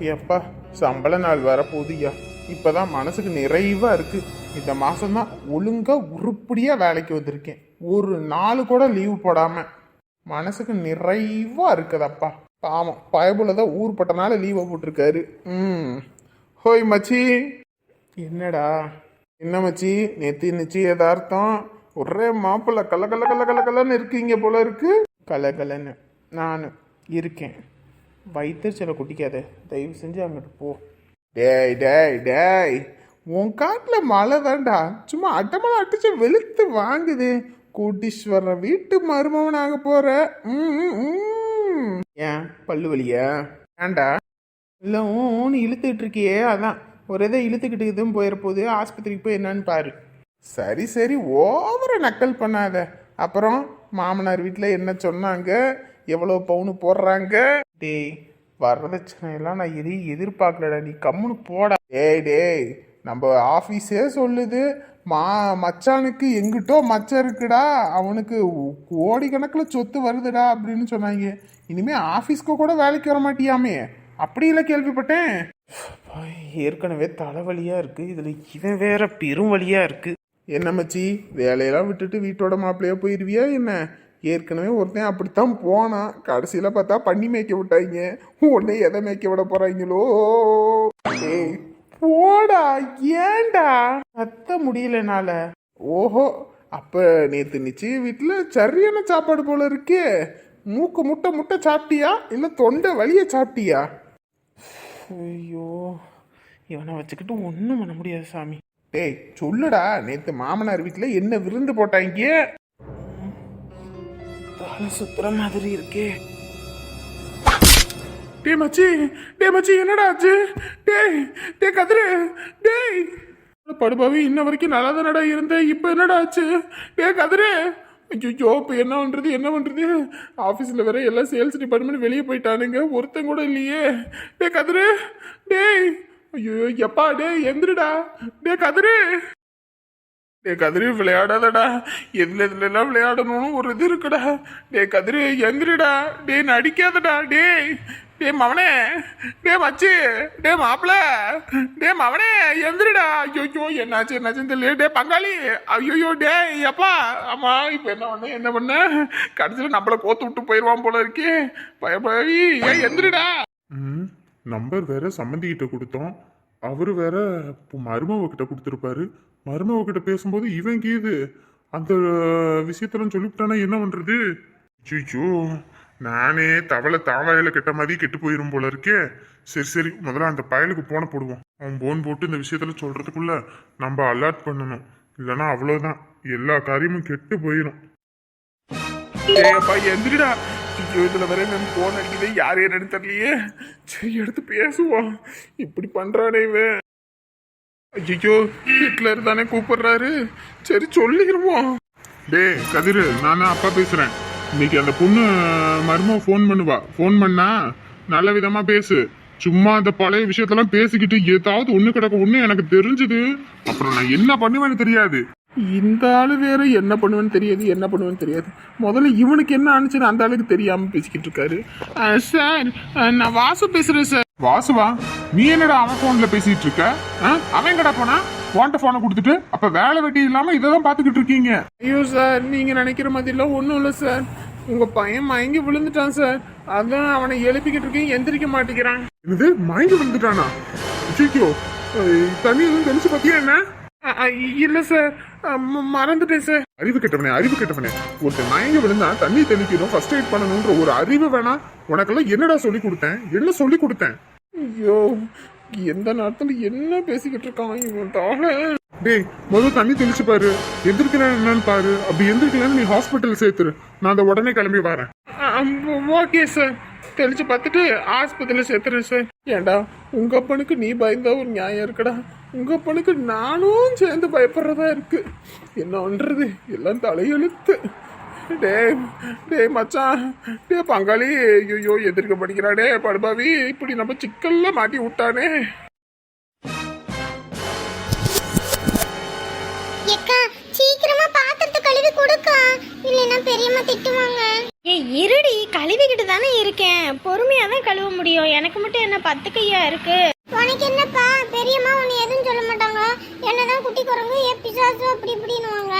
எப்பா சம்பள நாள் வரப்போகுதுயா இப்பதான் மனசுக்கு நிறைவாக இருக்குது இந்த மாசம்தான் ஒழுங்காக உருப்படியாக வேலைக்கு வந்திருக்கேன். ஒரு நாள் கூட லீவு போடாமல் மனசுக்கு நிறைவாக இருக்குதப்பா. பாவம் பயபுல தான் ஊர்பட்டனால லீவை போட்டிருக்காரு. ம். ஹோய் மச்சி. என்னடா? என்ன மச்சி? நேத்தி நிச்சயதார்த்தம் ஒரே மாப்பிள்ள கல கல கல கல கலன்னு இருக்கீங்க போல இருக்கு. கல கலன்னு நான் இருக்கேன். வயிற்றுச்சலை குட்டிக்காத தயவு செஞ்சு அங்கிட்டு போ. டேய் டேய் டேய் உன் காட்டில் மழை தான்டா. சும்மா அட்டமலை அடிச்சு வெளுத்து வாங்குது. கோட்டீஸ்வரன் வீட்டு மருமவனாக போற. ஏன்? பல்லு வலியா? ஏன்டா? இல்லை ஊன்னு இழுத்துக்கிட்டு இருக்கியே. அதான் ஒரு இதை இழுத்துக்கிட்டு இதுவும் போயிட போகுது. ஆஸ்பத்திரிக்கு போய் என்னன்னு பாரு. சரி சரி ஓவர நக்கல் பண்ணாத. அப்புறம் மாமனார் வீட்டில் என்ன சொன்னாங்க? எவ்வளோ பவுனு போடுறாங்க? டேய் வரதட்சணையெல்லாம் நான் எதையும் எதிர்பார்க்கலடா நீ கம்முன்னு போடா. டேய் டேய் நம்ம ஆஃபீஸே சொல்லுது மா மச்சானுக்கு எங்கிட்டோ மச்சம் இருக்குடா அவனுக்கு கோடிக்கணக்கில் சொத்து வருதுடா அப்படின்னு சொன்னாங்க. இனிமே ஆஃபீஸ்க்கு கூட வேலைக்கு வர மாட்டியாமே? அப்படி இல்லை கேள்விப்பட்டேன் ஏற்கனவே தலைவலியா இருக்கு இதுல இவன் வேற பெரும் வலியா இருக்கு. என்ன மச்சி வேலையெல்லாம் விட்டுட்டு வீட்டோட மாப்பிள்ளையா போயிருவியா என்ன? ஏற்கனவே ஒருத்தன் அப்படித்தான் போனான். கடைசியில பார்த்தா பண்ணி மேய்க்க விட்டாங்க உடனே எதை மேய்க்க விட போறாங்களோ ஏய் போடா ஏன்டா? கத்த முடியலனால. ஓஹோ அப்ப நேத்து நிச்சய வீட்டுல சரியான சாப்பாடு போல இருக்கே. மூக்கு முட்டை முட்டை சாப்பிட்டியா? இல்ல தொண்டை வலிய சாப்பிட்டியா? ஐயோ இவனை வச்சுக்கிட்டு ஒன்றும் பண்ண முடியாது சாமி. டேய் சொல்லுடா. நேத்து மாமனார் வீட்டில் என்ன விருந்து போட்டாங்க தலை சுத்துற மாதிரி இருக்கே. டே மச்சி டே மச்சி என்னடா ஆச்சு? டேய் டே கதிரு டேய். படுபாவி இன்ன வரைக்கும் நல்லா தானடா இருந்தேன் இப்போ என்னடா ஆச்சு? டே கதிரு. ஐயோ இப்போ என்ன பண்ணுறது என்ன பண்ணுறது ஆஃபீஸில் வேற எல்லாம் சேல்ஸ் டிபார்ட்மெண்ட் வெளியே போயிட்டானுங்க ஒருத்தன் கூட இல்லையே. டே கதிரு டேய். ஐயோ எப்பா டேய் எந்திரிடா. டே கதிரு. டே கதிரி விளையாடாதடா. எதுல எதுலலாம் எல்லாம் விளையாடணும்னு ஒரு இது இருக்குடா. டே கதிரி எந்திரிடா. டே நடிக்காதடா டேய். டே மவனே. டே மச்சி. டே மாப்பிள. டே மவனே எந்திரிடா. ஐயோ என்னாச்சு என்னாச்சுன்னு தெரியல டே பங்காளி. ஐயோ டே அப்பா ஆமா இப்போ என்ன பண்ண என்ன பண்ண? கடைசியில் நம்மளை கோத்து விட்டு போயிடுவான் போல இருக்கே. பயப்பவி ஏன் எந்திரிடா. ம் நம்பர் வேற சம்மந்திக்கிட்ட கொடுத்தோம். அவர் வேற இப்போ மருமவ கிட்ட கொடுத்துருப்பாரு. மருமவ கிட்ட பேசும்போது இவன் கீது அந்த விஷயத்தெல்லாம் சொல்லிவிட்டானா என்ன பண்றது? ஜிஜோ நானே தவளை தாவாயில கெட்ட மாதிரி கெட்டு போயிரும் போல இருக்கே. சரி சரி முதல்ல அந்த பயலுக்கு போன போடுவோம். அவன் போன் போட்டு இந்த விஷயத்துல சொல்றதுக்குள்ள நம்ம அலர்ட் பண்ணணும். இல்லைன்னா அவ்வளோதான் எல்லா காரியமும் கெட்டு போயிடும் எந்திரிடா. ஐயோ இதுல வேற நம்ம போன் அடிக்குது யார் என்னன்னு தெரியலையே. சரி எடுத்து பேசுவோம். இப்படி பண்றானே இவன். ஐயோ ஹிட்லர் தானே கூப்பிடுறாரு. சரி சொல்லிடுவோம். டேய் கதிரு நான் தான் அப்பா பேசுறேன். இன்னைக்கு அந்த பொண்ணு மருமக ஃபோன் பண்ணுவா. ஃபோன் பண்ணா நல்ல விதமா பேசு. சும்மா அந்த பழைய விஷயத்தெல்லாம் பேசிக்கிட்டு ஏதாவது ஒண்ணு கிடக்க ஒன்று எனக்கு தெரிஞ்சது. அப்புறம் நான் என்ன பண்ணுவேன்னு தெரியாது. இந்த ஆளு வேற என்ன பண்ணுவேன்னு தெரியாது என்ன பண்ணுவேன்னு தெரியாது. முதல்ல இவனுக்கு என்ன ஆனிச்சுன்னு அந்த ஆளுக்கு தெரியாம பேசிக்கிட்டு இருக்காரு. சார் நான் வாசு பேசுறேன் சார். வாசுவா நீ என்னடா அவன் போன்ல பேசிட்டு இருக்க? அவன் எங்கடா போனா? உன்கிட்ட போனை கொடுத்துட்டு அப்ப வேலை வெட்டி இல்லாம இததான் பாத்துக்கிட்டு இருக்கீங்க. ஐயோ சார் நீங்க நினைக்கிற மாதிரிலாம் ஒன்றும் இல்லை சார். உங்க பையன் மயங்கி விழுந்துட்டான் சார். அதான் அவனை எழுப்பிக்கிட்டு இருக்கேன் எந்திரிக்க மாட்டேங்கிறான். என்னது? மயங்கி விழுந்துட்டானா? ஐயோ தண்ணி எதுவும் தெளிச்சு பாத்தியா என்ன? இல்ல சார். மறந்துட்டேன் சார். அறிவு கெட்டவனே அறிவு கெட்டவனே. ஒருத்தன் மயங்கி விழுந்தா தண்ணி தெளிக்கணும் ஃபர்ஸ்ட் எய்ட் பண்ணணும்ன்ற ஒரு அறிவு வேணா உனக்கெல்லாம் என்னடா சொல்லி கொடுத்தேன்? என்ன சொல்லி கொடுத்தேன்? ஐயோ எந்த நேரத்துல என்ன பேசிக்கிட்டு இருக்கான் இவன் தாழ டேய் முதல்ல தண்ணி தெளிச்சு பாரு. எந்திரிக்கிறேன் என்னன்னு பாரு. அப்படி எந்திரிக்கலன்னு நீ ஹாஸ்பிட்டல் சேர்த்துரு. நான் அந்த உடனே கிளம்பி வரேன். Okay sir. தெளிச்சு பார்த்துட்டு ஆஸ்பத்திரியில் சேர்த்துறேன் சார். ஏண்டா உங்க அப்பனுக்கு நீ பயந்தா ஒரு நியாயம் இருக்குடா. உங்க பொண்ணுக்கு நானும் சேர்ந்து பயப்படுறதா இருக்கு. என்னன்றது எல்லாம் தலையெழுத்து. டேய் டேய் மச்சான். டேய் பங்காளி. ஐயோ எதிர்க்க படிக்கிறாடே படுபாவி இப்படி நம்ம சிக்கல்ல மாட்டி விட்டானே. சீக்கிரமா பாத்திரத்தை கழுவி கொடுக்கா. இல்லைன்னா பெரியம்மா திட்டுவாங்க. ஏய் இருடி கழுவிக்கிட்டு தானே இருக்கேன். பொறுமையா தான் கழுவ முடியும். எனக்கு மட்டும் என்ன பத்து கையா இருக்கு? உனக்கு என்னப்பா? பெரியம்மா உன்னை எதுவும் சொல்ல மாட்டாங்க என்னதான் குட்டி குரங்கு ஏ பிசாசு அப்படி இப்படின்னுவாங்க.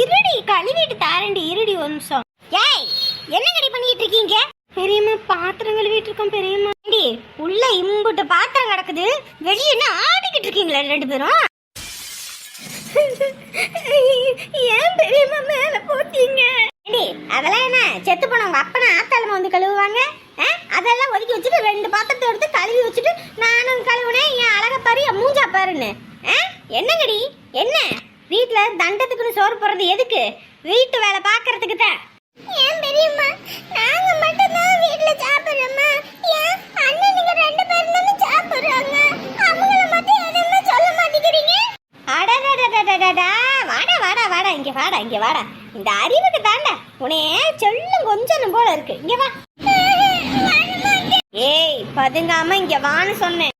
இருடி கழுவிட்டு தாரண்டி இருடி ஒரு நிமிஷம். ஏய் என்னங்கடி பண்ணிட்டு இருக்கீங்க? பெரியம்மா பாத்திரம் கழுவிட்டு இருக்கோம் பெரியம்மா. ஏண்டி உள்ள இம்புட்டு பாத்திரம் கிடக்குது. வெளியே என்ன ஆடிக்கிட்டு இருக்கீங்களா ரெண்டு பேரும்? ஏன் பெரியம்மா மேல என்ன செத்து போனவங்க அப்பனா ஆத்தாளமா வந்து கழுவுவாங்க ஆ? அதெல்லாம் ஒதுக்கி வச்சுட்டு ரெண்டு பாத்திரத்தை எடுத்து கழுவி வச்சுட்டு நானும் கழுவுனேன் என் அழகை பாரு என் மூஞ்சா பாருன்னு. ஆ? என்னங்கடி? என்ன? வீட்ல தண்டத்துக்குன்னு சோறு போடுறது எதுக்கு? வீட்டு வேலை பார்க்கறதுக்கு தான் ஏன் பெரியம்மா? நாங்க மட்டும் தான் வீட்ல சாப்பிடுறோமா ஏன்? அண்ணனுங்க ரெண்டு பேரும் தானே சாப்பிடுறாங்க. அவங்கள மட்டும் எதுவுமே சொல்ல மாட்டேங்கிறீங்க? அடடடடடடடா. வாடா வாடா வாடா. இங்க வாடா இங்க வாடா. இந்த அறிவுக்கு தாண்டா. உனையே சொல்லும் கொஞ்சம் போல இருக்கு. இங்க வா. ஏய் பதுங்காம இங்க வான்னு சொன்னேன்.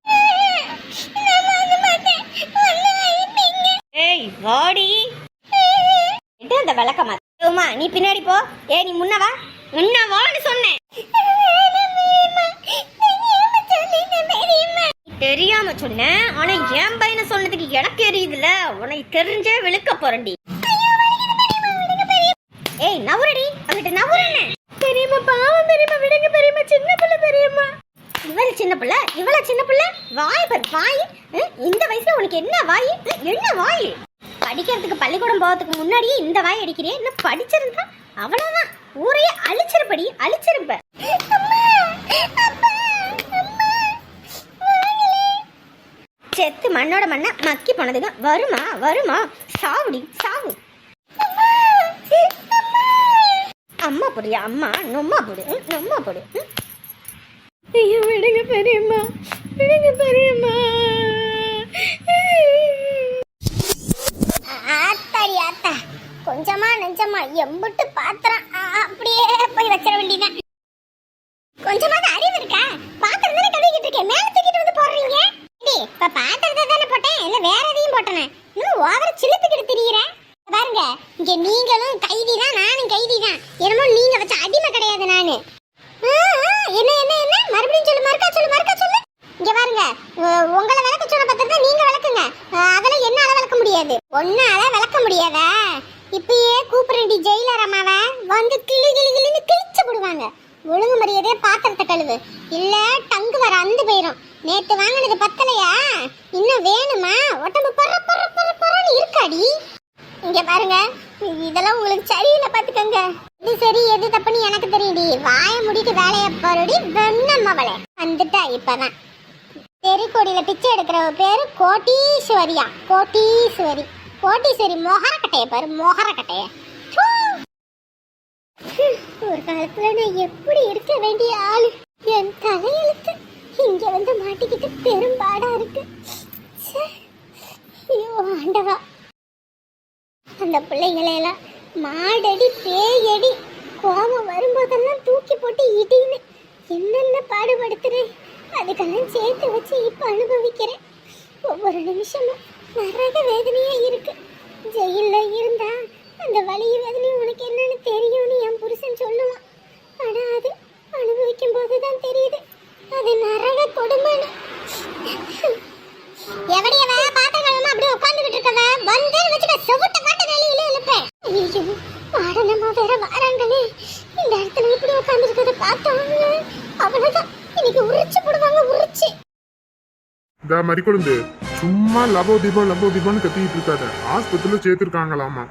ஏய் வாடி. இது அந்த விளக்கமா? உமா நீ பின்னாடி போ. ஏய் நீ முன்னவா முன்ன வான்னு சொன்னேன். தெரியாம சொன்னேன் ஆனா என் பையனை சொன்னதுக்கு எனக்கு எரியுதுல உனக்கு தெரிஞ்சே விழுக்க போறண்டி ஏய் நவுரடி அவகிட்ட நவுறனே பெரியம்மா பாவம் பெரியம்மா விடுங்க பெரியம்மா சின்ன பிள்ளை பெரியம்மா. இவள் சின்ன பிள்ளை இவள சின்ன பிள்ளை? வாய் பாரு வாய். இந்த வயசுல உனக்கு என்ன வாய்? என்ன வாய்? படிக்கிறதுக்கு பள்ளிக்கூடம் போகிறதுக்கு முன்னாடியே இந்த வாய் அடிக்கிறே. என்ன படிச்சிருந்தா அவ்வளவுதான். ஊரையே அழிச்சிருப்படி அழிச்சிருப்ப. செத்து மண்ணோட மண்ண மக்கி போனதுங்க வருமா வருமா? சாவுடி சாவு. அம்மா பொடியா அம்மா. நொம்மா பொடி ம், நொம்மா பொடி ஐயோ விடுங்க பெரியம்மா விடுங்க பெரியம்மா. ஆத்தாடி ஆத்தா. கொஞ்சமா நெஞ்சமா எம்பிட்டு பாத்திரம். அப்படியே போய் வச்சிட வேண்டியதான் தான் அறிவு இருக்கா? பாத்திரம் தானே கழுவிக்கிட்டு இருக்கேன் மேல தூக்கிட்டு வந்து போடுறீங்க? இப்ப பாத்திரத்தை தானே போட்டேன். இல்ல வேற எதையும் போட்டேன். இன்னும் ஓவர சிலுத்துக்கிட்டு திரியிறேன் பாருங்க இங்க நீங்களும் கைதி தான் நானும் கைதி தான் என்னமோ நீங்க வச்ச அடிமை கிடையாது நானு. ஆ, என்ன என்ன என்ன? மறுபடியும் சொல்லு மறுக்கா சொல்லு மறுக்கா சொல்லு. இங்க பாருங்க உங்களை விளக்க சொன்ன பத்திரத்தை நீங்க விளக்குங்க. அதெல்லாம் என்னால விளக்க முடியாது. ஒன்னால விளக்க முடியாதா? இப்பயே கூப்பிடுறேன் ஜெயிலர் அம்மாவை. வந்து கிளி கிளி கிளின்னு கிழிச்சு போடுவாங்க. ஒழுங்கு மரியாதையே பாத்திரத்தை கழுவு. இல்ல டங்கு வர அந்து போயிரும். நேத்து வாங்கினது பத்தலையா? இன்னும் வேணுமா? உடம்பு பொற பொற பொற பொறன்னு இருக்காடி. இங்க பாருங்க. இதெல்லாம் உங்களுக்கு சரியில்லை பாத்துக்கோங்க இது சரி எது தப்புன்னு எனக்கு தெரியுடி வாய முடிட்டு வேலைய போறடி வெண்ணம்மவளே வந்துட்டா இப்பதான். தெருக்கோடியில பிச்சை எடுக்கிற பேரு கோட்டீஸ்வரியா? கோட்டீஸ்வரி. கோட்டீஸ்வரி மொகரக்கட்டைய பாரு மொகரக்கட்டைய ஒரு காலத்துல நான் எப்படி இருக்க வேண்டிய ஆளு? என் தலையெழுத்து இங்க வந்து மாட்டிக்கிட்டு பெரும்பாடா இருக்கு. ஐயோ ஆண்டவா. அந்த பிள்ளைங்களையெல்லாம் மாடடி பேயடி கோபம் வரும்போதெல்லாம் தூக்கி போட்டு இடின்னு என்னென்ன பாடுபடுத்துறேன் அதுக்கெல்லாம் சேர்த்து வச்சு இப்போ அனுபவிக்கிறேன். ஒவ்வொரு நிமிஷமும் நரக வேதனையாக இருக்கு. ஜெயில்ல இருந்தா அந்த வலி வேதனை உனக்கு என்னன்னு தெரியும்னு என் புருஷன் சொல்லுவான். ஆனால் அது அனுபவிக்கும் போது தான் தெரியுது. அது நரக கொடுமைன்னு. எவடியவ? பாத்திரம் அப்படியே உட்காந்துக்கிட்டு இருக்கவ? வந்து வச்சுக்க செவுட்ட காட்ட நிலையில எழுப்பேன் ஐயோ வாடனமா வேற வராங்களே இந்த இடத்துல இப்படி உட்கார்ந்துருக்கத பார்த்தோம் அவ்வளவுதான் இன்னைக்கு உரிச்சு போடுவாங்க உரிச்சு இந்த மாதிரி கொழுந்து. சும்மா லபோ தீபம் லபோ தீபம்னு கத்திக்கிட்டு இருக்காத. ஆஸ்பத்திரியில சேர்த்திருக்காங்களாமா.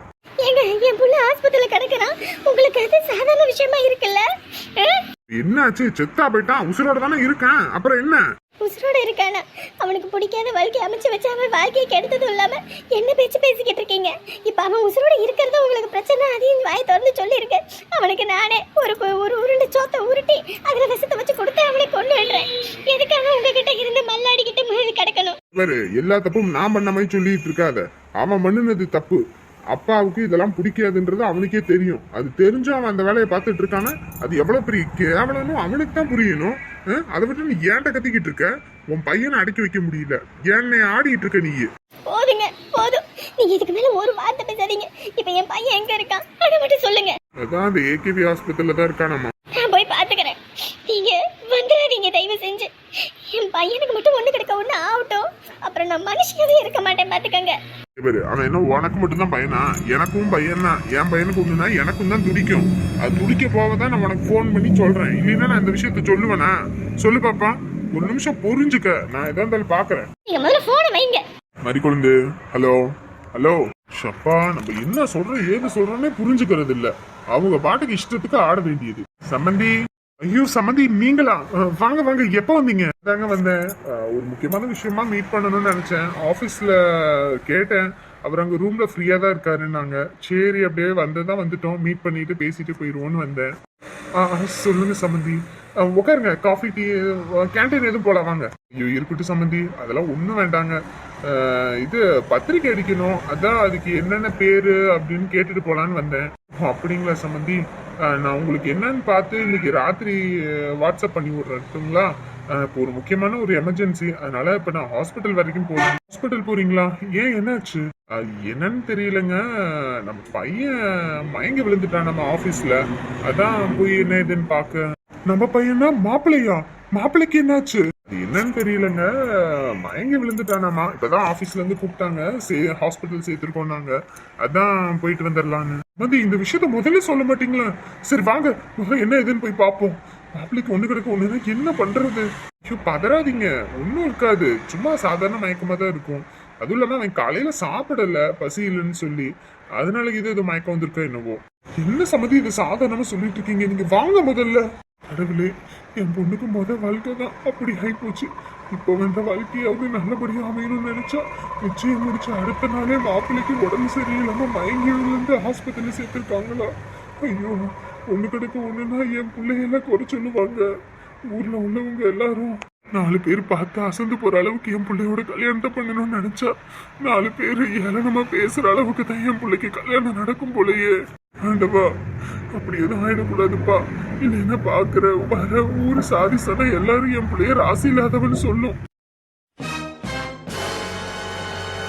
ஏங்க என் புள்ள ஆஸ்பத்திரியில கிடக்குறான் உங்களுக்கு அது சாதாரண விஷயமா இருக்குல்ல? என்னாச்சு? செத்தா போயிட்டான் உசுரோட தானே இருக்கேன். அப்புறம் என்ன? உசுரோட இருக்கானா? அவனுக்கு பிடிக்காத வாழ்க்கை அமைச்சு வச்சு அவன் வாழ்க்கையை கெடுத்ததும் இல்லாம என்ன பேச்சு பேசிக்கிட்டு இருக்கீங்க? இப்ப அவன் உசுரோட இருக்கிறது உங்களுக்கு பிரச்சனை. அதையும் வாய் திறந்து சொல்லியிருக்கேன் அவனுக்கு நானே ஒரு ஒரு உருண்டை சோத்தை உருட்டி அதுல விஷத்தை வச்சு கொடுத்து அவனை கொண்டு விடுறேன் எதுக்காக உங்ககிட்ட இருந்து மல்லாடிக்கிட்டு மீறி கிடக்கணும்? வேறு எல்லா தப்பும் நான் பண்ண மாதிரி சொல்லிட்டு இருக்காத. அவன் பண்ணுனது தப்பு. அப்பாவுக்கு இதெல்லாம் பிடிக்காதுன்றது அவனுக்கே தெரியும். அது தெரிஞ்சும் அவன் அந்த வேலையை பார்த்துட்டு இருக்கானா? அது எவ்வளவு பெரிய கேவலம்னு அவனுக்கு தான் புரியணும். அதை விட்டு நீ ஏன்ட்ட கத்திக்கிட்டு இருக்க? உன் பையனை அடக்கி வைக்க முடியல. என்னை ஆடிட்டு இருக்க நீ. போதுங்க போதும். நீங்க இதுக்கு மேல ஒரு வார்த்தை பேசாதீங்க. இப்ப என் பையன் எங்க இருக்கான்? அதை மட்டும் சொல்லுங்க. அதான் அந்த ஏகேவி ஹாஸ்பிட்டல்ல தான் இருக்கானாமா நான் போய் பாத்துக்கிறேன் நீங்க வந்துடாதீங்க தயவு செஞ்சு. என் பையனுக்கு மட்டும் ஒண்ணு கிடைக்க ஒண்ணு ஆகட்டும். அப்புறம் நான் மனுஷியாவே இருக்க மாட்டேன் பாத்துக்கங்க. அவன் என்ன உனக்கு மட்டும் தான் பையனா? எனக்கும் பையன் தான் என் பையனுக்கு ஒண்ணுனா எனக்கும் தான் துடிக்கும். அது துடிக்க போக தான் நான் உனக்கு ஃபோன் பண்ணி சொல்றேன். இல்லைன்னா நான் இந்த விஷயத்த சொல்லுவேனா? சொல்லு பாப்பா. ஒரு நிமிஷம் புரிஞ்சுக்க. நான் எதா இருந்தாலும் பாக்குறேன். நீங்க முதல்ல போனை வைங்க. மறிக்கொழுந்து. ஹலோ? ஹலோ? ஷப்பா நம்ம என்ன சொல்றோம் ஏது சொல்றோன்னே புரிஞ்சுக்கிறது இல்ல அவங்க பாட்டுக்கு இஷ்டத்துக்கு ஆட வேண்டியது. சம்மந்தி? ஐயோ சமந்தி நீங்களா? வாங்க வாங்க எப்போ வந்தீங்க? தாங்க வந்தேன். ஒரு முக்கியமான விஷயமா மீட் பண்ணணும்னு நினைச்சேன். ஆபீஸ்ல கேட்டேன். அவர் அங்க ரூம்ல ஃப்ரீயா தான் இருக்காருன்னாங்க. சரி அப்படியே வந்ததான் வந்துட்டோம். மீட் பண்ணிட்டு பேசிட்டு போயிடுவோன்னு வந்தேன். ஆ ஆ, சொல்லுங்க சமந்தி. உட்காருங்க காஃபி டீ கேண்டீன் எதுவும் போல வாங்க. ஐயோ இருக்கட்டும் சமந்தி. அதெல்லாம் ஒன்றும் வேண்டாங்க. இது பத்திரிக்கை அடிக்கணும். அதான் அதுக்கு என்னென்ன பேரு அப்படின்னு கேட்டுட்டு போலான்னு வந்தேன். அப்படிங்களா சமந்தி? நான் உங்களுக்கு என்னன்னு பார்த்து இன்னைக்கு ராத்திரி வாட்ஸ்அப் பண்ணி விட்றட்டுங்களா இப்போ ஒரு முக்கியமான ஒரு எமர்ஜென்சி அதனால இப்போ நான் ஹாஸ்பிட்டல் வரைக்கும் போகிறேன் ஹாஸ்பிட்டல் போறீங்களா? ஏன் என்னாச்சு? அது என்னன்னு தெரியலங்க. நம்ம பையன் மயங்கி விழுந்துட்டான் நம்ம ஆஃபீஸில் அதான் போய் என்ன இதுன்னு பார்க்க. நம்ம பையனா மாப்பிள்ளையா? மாப்பிள்ளைக்கு என்னாச்சு? என்னன்னு தெரியலங்க. மயங்கி விழுந்துட்டானாமா. இப்பதான் ஆபீஸ்ல இருந்து கூப்பிட்டாங்க. சே ஹாஸ்பிட்டல் சேர்த்துருக்கோம் நாங்க அதான் போயிட்டு வந்துடலான்னு வந்து இந்த விஷயத்த முதல்ல சொல்ல மாட்டீங்களா? சரி வாங்க. என்ன ஏதுன்னு போய் பார்ப்போம். மாப்பிள்ளைக்கு ஒண்ணு கிடக்க ஒண்ணுன்னா என்ன பண்றது? ஐயோ பதறாதீங்க. ஒன்றும் இருக்காது. சும்மா சாதாரண மயக்கமா தான் இருக்கும். அதுவும் இல்லாம அவன் காலையில சாப்பிடல பசி இல்லைன்னு சொல்லி. அதனால இது ஏதோ மயக்கம் வந்திருக்கா என்னவோ. என்ன சம்மதி இது சாதாரணமா சொல்லிட்டு இருக்கீங்க? நீங்க வாங்க முதல்ல. கடவுளே என் பொண்ணுக்கு முத வாழ்க்கை தான். அப்படி ஆகிப்போச்சு இப்போ வந்த வாழ்க்கையாவது நல்லபடியாக அமையணும்னு நினைச்சா நிச்சயம் முடிச்ச அடுத்த நாளே மாப்பிள்ளைக்கு உடம்பு சரியில்லாமல் மயங்கி விழுந்து சேர்த்துருக்காங்களா? ஐயோ ஒன்று கிடக்க ஒன்றுன்னா என் பிள்ளையெல்லாம் குறை சொல்லுவாங்க. ஊரில் உள்ளவங்க எல்லாரும் நாலு பேர் பார்த்து அசந்து போகிற அளவுக்கு என் பிள்ளையோட கல்யாணத்தை பண்ணணும்னு நினச்சா நாலு பேர் ஏளனமாக பேசுகிற அளவுக்கு தான் என் பிள்ளைக்கு கல்யாணம் நடக்கும் போலயே. ஆண்டவா அப்படி எதுவும் ஆயிடக்கூடாதுப்பா. இல்லைன்னா பாக்குற வர ஊர் சாதி சதை எல்லாரும் என் பிள்ளைய ராசி இல்லாதவன்னு சொல்லும்.